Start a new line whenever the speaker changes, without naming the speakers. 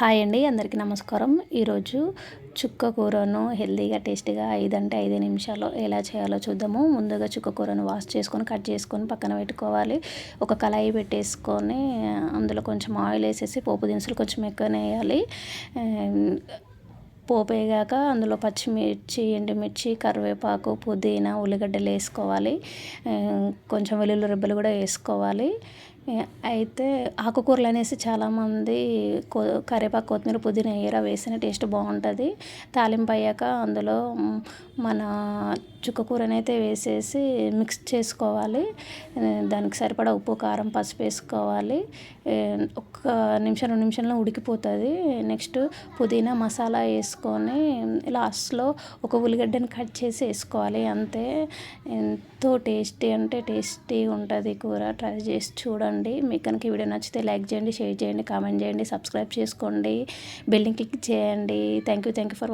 Hi అండి అందరికీ నమస్కారం. ఈరోజు చుక్క కూరను హెల్తీగా టేస్టీగా ఐదు అంటే ఐదు నిమిషాలు ఎలా చేయాలో చూద్దాము. ముందుగా చుక్క కూరను వాష్ చేసుకొని కట్ చేసుకొని పక్కన పెట్టుకోవాలి. ఒక కళాయి పెట్టేసుకొని అందులో కొంచెం ఆయిల్ వేసేసి పోపు దినుసులు కొంచెం ఎక్కువనే వేయాలి. పోపు అందులో పచ్చిమిర్చి ఎండుమిర్చి కరివేపాకు పుదీనా ఉల్లిగడ్డలు వేసుకోవాలి. కొంచెం వెల్లుల్లి రెబ్బలు కూడా వేసుకోవాలి. అయితే ఆకుకూరలు అనేసి చాలామంది కొ కరివేపాకు కొత్తిమీర పుదీనా ఏర వేసిన టేస్ట్ బాగుంటుంది. తాలింపు అయ్యాక అందులో మన చుక్క అయితే వేసేసి మిక్స్ చేసుకోవాలి. దానికి సరిపడా ఉప్పు కారం పసుపు వేసుకోవాలి. ఒక్క నిమిషం రెండు నిమిషంలో ఉడికిపోతుంది. నెక్స్ట్ పుదీనా మసాలా వేసుకొని లాస్ట్లో ఒక ఉల్లిగడ్డని కట్ చేసి వేసుకోవాలి. అంతే. ఎంతో టేస్టీ అంటే టేస్టీ ఉంటుంది కూర. ట్రై చేసి చూడండి. మీకు కనుక ఈ వీడియో నచ్చితే లైక్ చేయండి షేర్ చేయండి కామెంట్ చేయండి సబ్స్క్రైబ్ చేసుకోండి. బెల్లింగ్ క్లిక్ చేయండి. Thank you thank you for